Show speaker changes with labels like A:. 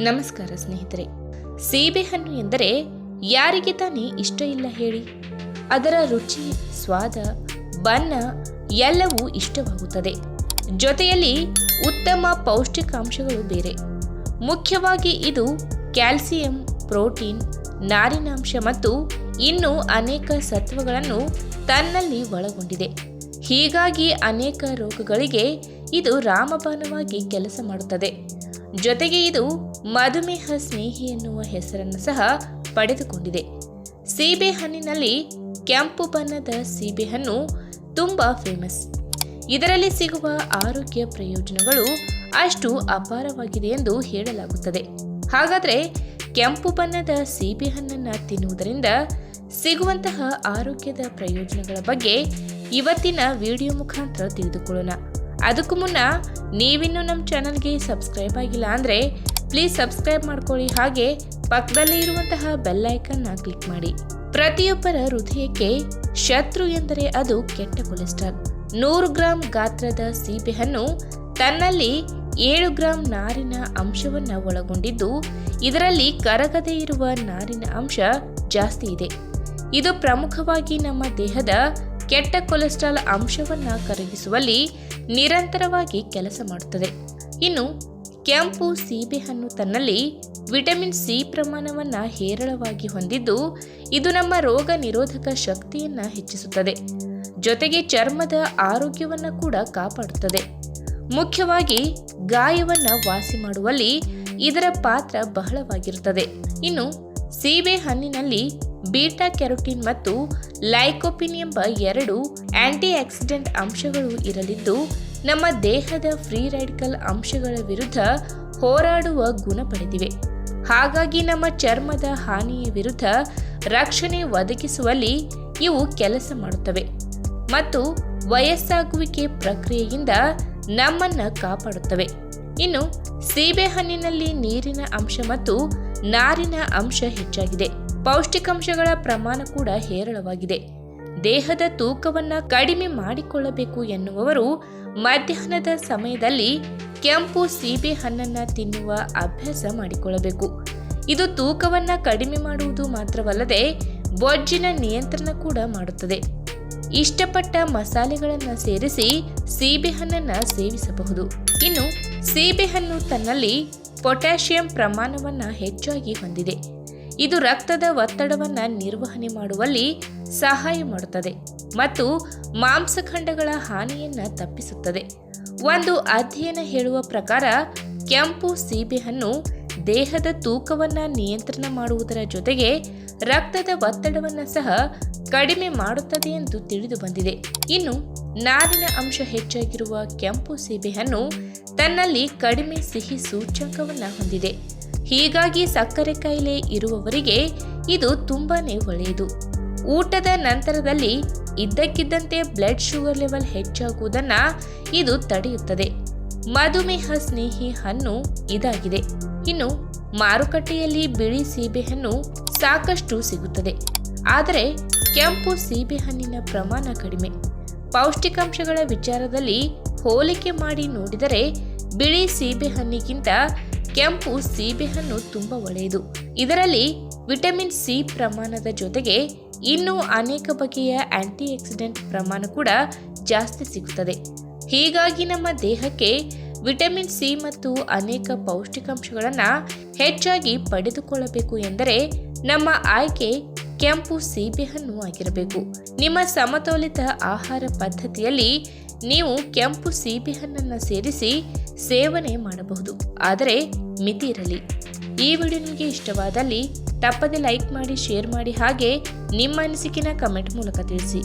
A: ನಮಸ್ಕಾರ ಸ್ನೇಹಿತರೆ. ಸೀಬೆಹಣ್ಣು ಎಂದರೆ ಯಾರಿಗೆ ತಾನೇ ಇಷ್ಟ ಇಲ್ಲ ಹೇಳಿ. ಅದರ ರುಚಿ, ಸ್ವಾದ, ಬಣ್ಣ ಎಲ್ಲವೂ ಇಷ್ಟವಾಗುತ್ತದೆ. ಜೊತೆಯಲ್ಲಿ ಉತ್ತಮ ಪೌಷ್ಟಿಕಾಂಶಗಳು ಬೇರೆ. ಮುಖ್ಯವಾಗಿ ಇದು ಕ್ಯಾಲ್ಸಿಯಂ, ಪ್ರೋಟೀನ್, ನಾರಿನಾಂಶ ಮತ್ತು ಇನ್ನೂ ಅನೇಕ ಸತ್ವಗಳನ್ನು ತನ್ನಲ್ಲಿ ಒಳಗೊಂಡಿದೆ. ಹೀಗಾಗಿ ಅನೇಕ ರೋಗಗಳಿಗೆ ಇದು ರಾಮಬಾಣವಾಗಿ ಕೆಲಸ ಮಾಡುತ್ತದೆ. ಜೊತೆಗೆ ಇದು ಮಧುಮೇಹ ಸ್ನೇಹಿ ಎನ್ನುವ ಹೆಸರನ್ನು ಸಹ ಪಡೆದುಕೊಂಡಿದೆ. ಸೀಬೆ ಹಣ್ಣಿನಲ್ಲಿ ಕೆಂಪು ಬಣ್ಣದ ಸೀಬೆಹಣ್ಣು ತುಂಬ ಫೇಮಸ್ ಇದರಲ್ಲಿ ಸಿಗುವ ಆರೋಗ್ಯ ಪ್ರಯೋಜನಗಳು ಅಷ್ಟು ಅಪಾರವಾಗಿದೆ ಎಂದು ಹೇಳಲಾಗುತ್ತದೆ. ಹಾಗಾದರೆ ಕೆಂಪು ಬಣ್ಣದ ಸೀಬೆಹಣ್ಣನ್ನು ತಿನ್ನುವುದರಿಂದ ಸಿಗುವಂತಹ ಆರೋಗ್ಯದ ಪ್ರಯೋಜನಗಳ ಬಗ್ಗೆ ಇವತ್ತಿನ ವಿಡಿಯೋ ಮುಖಾಂತರ ತಿಳಿದುಕೊಳ್ಳೋಣ. ಅದಕ್ಕೂ ಮುನ್ನ ನೀವಿನ್ನೂ ನಮ್ಮ ಚಾನಲ್ಗೆ ಸಬ್ಸ್ಕ್ರೈಬ್ ಆಗಿಲ್ಲ ಅಂದರೆ ಪ್ಲೀಸ್ ಸಬ್ಸ್ಕ್ರೈಬ್ ಮಾಡ್ಕೊಳ್ಳಿ. ಹಾಗೆ ಪಕ್ಕದಲ್ಲಿ ಇರುವಂತಹ ಬೆಲ್ ಐಕನ್ನ ಕ್ಲಿಕ್ ಮಾಡಿ. ಪ್ರತಿಯೊಬ್ಬರ ಹೃದಯಕ್ಕೆ ಶತ್ರು ಎಂದರೆ ಅದು ಕೆಟ್ಟ ಕೊಲೆಸ್ಟ್ರಾಲ್ ನೂರು ಗ್ರಾಂ ಗಾತ್ರದ ಸೀಬೆಹಣ್ಣು ತನ್ನಲ್ಲಿ ಏಳು ಗ್ರಾಂ ನಾರಿನ ಅಂಶವನ್ನ ಒಳಗೊಂಡಿದ್ದು, ಇದರಲ್ಲಿ ಕರಗದೇ ಇರುವ ನಾರಿನ ಅಂಶ ಜಾಸ್ತಿ ಇದೆ. ಇದು ಪ್ರಮುಖವಾಗಿ ನಮ್ಮ ದೇಹದ ಕೆಟ್ಟ ಕೊಲೆಸ್ಟ್ರಾಲ್ ಅಂಶವನ್ನ ಕರಗಿಸುವಲ್ಲಿ ನಿರಂತರವಾಗಿ ಕೆಲಸ ಮಾಡುತ್ತದೆ. ಇನ್ನು ಕೆಂಪು ಸೀಬೆಹಣ್ಣು ತನ್ನಲ್ಲಿ ವಿಟಮಿನ್ ಸಿ ಪ್ರಮಾಣವನ್ನ ಹೇರಳವಾಗಿ ಹೊಂದಿದ್ದು, ಇದು ನಮ್ಮ ರೋಗ ನಿರೋಧಕ ಶಕ್ತಿಯನ್ನ ಹೆಚ್ಚಿಸುತ್ತದೆ. ಜೊತೆಗೆ ಚರ್ಮದ ಆರೋಗ್ಯವನ್ನ ಕೂಡ ಕಾಪಾಡುತ್ತದೆ. ಮುಖ್ಯವಾಗಿ ಗಾಯವನ್ನ ವಾಸಿ ಮಾಡುವಲ್ಲಿ ಇದರ ಪಾತ್ರ ಬಹಳವಾಗಿರುತ್ತದೆ. ಇನ್ನು ಸೀಬೆ ಹಣ್ಣಿನಲ್ಲಿ ಬೀಟಾ ಕೆರೋಟಿನ್ ಮತ್ತು ಲೈಕೋಪಿನ್ ಎಂಬ ಎರಡು ಆಂಟಿ ಆಕ್ಸಿಡೆಂಟ್ ಅಂಶಗಳು ಇರಲಿದ್ದು, ನಮ್ಮ ದೇಹದ ಫ್ರೀ ರ್ಯಾಡಿಕಲ್ ಅಂಶಗಳ ವಿರುದ್ಧ ಹೋರಾಡುವ ಗುಣ ಪಡೆದಿವೆ. ಹಾಗಾಗಿ ನಮ್ಮ ಚರ್ಮದ ಹಾನಿಯ ವಿರುದ್ಧ ರಕ್ಷಣೆ ಒದಗಿಸುವಲ್ಲಿ ಇವು ಕೆಲಸ ಮಾಡುತ್ತವೆ ಮತ್ತು ವಯಸ್ಸಾಗುವಿಕೆ ಪ್ರಕ್ರಿಯೆಯಿಂದ ನಮ್ಮನ್ನು ಕಾಪಾಡುತ್ತವೆ. ಇನ್ನು ಸೀಬೆಹಣ್ಣಿನಲ್ಲಿ ನೀರಿನ ಅಂಶ ಮತ್ತು ನಾರಿನ ಅಂಶ ಹೆಚ್ಚಾಗಿದೆ. ಪೌಷ್ಟಿಕಾಂಶಗಳ ಪ್ರಮಾಣ ಕೂಡ ಹೇರಳವಾಗಿದೆ. ದೇಹದ ತೂಕವನ್ನು ಕಡಿಮೆ ಮಾಡಿಕೊಳ್ಳಬೇಕು ಎನ್ನುವವರು ಮಧ್ಯಾಹ್ನದ ಸಮಯದಲ್ಲಿ ಕೆಂಪು ಸೀಬೆ ಹಣ್ಣನ್ನು ತಿನ್ನುವ ಅಭ್ಯಾಸ ಮಾಡಿಕೊಳ್ಳಬೇಕು. ಇದು ತೂಕವನ್ನು ಕಡಿಮೆ ಮಾಡುವುದು ಮಾತ್ರವಲ್ಲದೆ ಬೊಜ್ಜಿನ ನಿಯಂತ್ರಣ ಕೂಡ ಮಾಡುತ್ತದೆ. ಇಷ್ಟಪಟ್ಟ ಮಸಾಲೆಗಳನ್ನು ಸೇರಿಸಿ ಸೀಬೆಹಣ್ಣನ್ನ ಸೇವಿಸಬಹುದು. ಇನ್ನು ಸೀಬೆಹಣ್ಣು ತನ್ನಲ್ಲಿ ಪೊಟ್ಯಾಷಿಯಂ ಪ್ರಮಾಣವನ್ನು ಹೆಚ್ಚಾಗಿ ಹೊಂದಿದೆ. ಇದು ರಕ್ತದ ಒತ್ತಡವನ್ನು ನಿರ್ವಹಣೆ ಮಾಡುವಲ್ಲಿ ಸಹಾಯ ಮಾಡುತ್ತದೆ ಮತ್ತು ಮಾಂಸಖಂಡಗಳ ಹಾನಿಯನ್ನು ತಪ್ಪಿಸುತ್ತದೆ. ಒಂದು ಅಧ್ಯಯನ ಹೇಳುವ ಪ್ರಕಾರ ಕೆಂಪು ಸೀಬೆಹಣ್ಣು ದೇಹದ ತೂಕವನ್ನು ನಿಯಂತ್ರಣ ಮಾಡುವುದರ ಜೊತೆಗೆ ರಕ್ತದ ಒತ್ತಡವನ್ನು ಸಹ ಕಡಿಮೆ ಮಾಡುತ್ತದೆ ಎಂದು ತಿಳಿದು ಬಂದಿದೆ. ಇನ್ನು ನಾರಿನ ಅಂಶ ಹೆಚ್ಚಾಗಿರುವ ಕೆಂಪು ಸೀಬೆಹಣ್ಣು ತನ್ನಲ್ಲಿ ಕಡಿಮೆ ಸಿಹಿ ಸೂಚ್ಯಂಕವನ್ನು ಹೊಂದಿದೆ. ಹೀಗಾಗಿ ಸಕ್ಕರೆ ಕಾಯಿಲೆ ಇರುವವರಿಗೆ ಇದು ತುಂಬಾನೇ ಒಳ್ಳೆಯದು. ಊಟದ ನಂತರದಲ್ಲಿ ಇದ್ದಕ್ಕಿದ್ದಂತೆ ಬ್ಲಡ್ ಶುಗರ್ ಲೆವೆಲ್ ಹೆಚ್ಚಾಗುವುದನ್ನ ಇದು ತಡೆಯುತ್ತದೆ. ಮಧುಮೇಹ ಸ್ನೇಹಿ ಹಣ್ಣು ಇದಾಗಿದೆ. ಇನ್ನು ಮಾರುಕಟ್ಟೆಯಲ್ಲಿ ಬಿಳಿ ಸೀಬೆಹಣ್ಣು ಸಾಕಷ್ಟು ಸಿಗುತ್ತದೆ. ಆದರೆ ಕೆಂಪು ಸೀಬೆಹಣ್ಣಿನ ಪ್ರಮಾಣ ಕಡಿಮೆ. ಪೌಷ್ಟಿಕಾಂಶಗಳ ವಿಚಾರದಲ್ಲಿ ಹೋಲಿಕೆ ಮಾಡಿ ನೋಡಿದರೆ ಬಿಳಿ ಸೀಬೆಹಣ್ಣಿಗಿಂತ ಕೆಂಪು ಸೀಬೆಹಣ್ಣು ತುಂಬ ಒಳ್ಳೆಯದು. ಇದರಲ್ಲಿ ವಿಟಮಿನ್ ಸಿ ಪ್ರಮಾಣದ ಜೊತೆಗೆ ಇನ್ನೂ ಅನೇಕ ಬಗೆಯ ಆಂಟಿ ಆಕ್ಸಿಡೆಂಟ್ ಪ್ರಮಾಣ ಕೂಡ ಜಾಸ್ತಿ ಸಿಗುತ್ತದೆ. ಹೀಗಾಗಿ ನಮ್ಮ ದೇಹಕ್ಕೆ ವಿಟಮಿನ್ ಸಿ ಮತ್ತು ಅನೇಕ ಪೌಷ್ಟಿಕಾಂಶಗಳನ್ನು ಹೆಚ್ಚಾಗಿ ಪಡೆದುಕೊಳ್ಳಬೇಕು ಎಂದರೆ ನಮ್ಮ ಆಯ್ಕೆ ಕೆಂಪು ಸೀಬೆಹಣ್ಣು ಆಗಿರಬೇಕು. ನಿಮ್ಮ ಸಮತೋಲಿತ ಆಹಾರ ಪದ್ಧತಿಯಲ್ಲಿ ನೀವು ಕೆಂಪು ಸೀಬೆಹಣ್ಣನ್ನು ಸೇರಿಸಿ ಸೇವನೆ ಮಾಡಬಹುದು. ಆದರೆ ಮಿತಿ ಇರಲಿ. ಈ ವಿಡಿಯೋ ನಿಮಗೆ ಇಷ್ಟವಾದಲ್ಲಿ ತಪ್ಪದೆ ಲೈಕ್ ಮಾಡಿ, ಶೇರ್ ಮಾಡಿ ಹಾಗೆ ನಿಮ್ಮ ಅನಿಸಿಕೆನ ಕಮೆಂಟ್ ಮೂಲಕ ತಿಳಿಸಿ.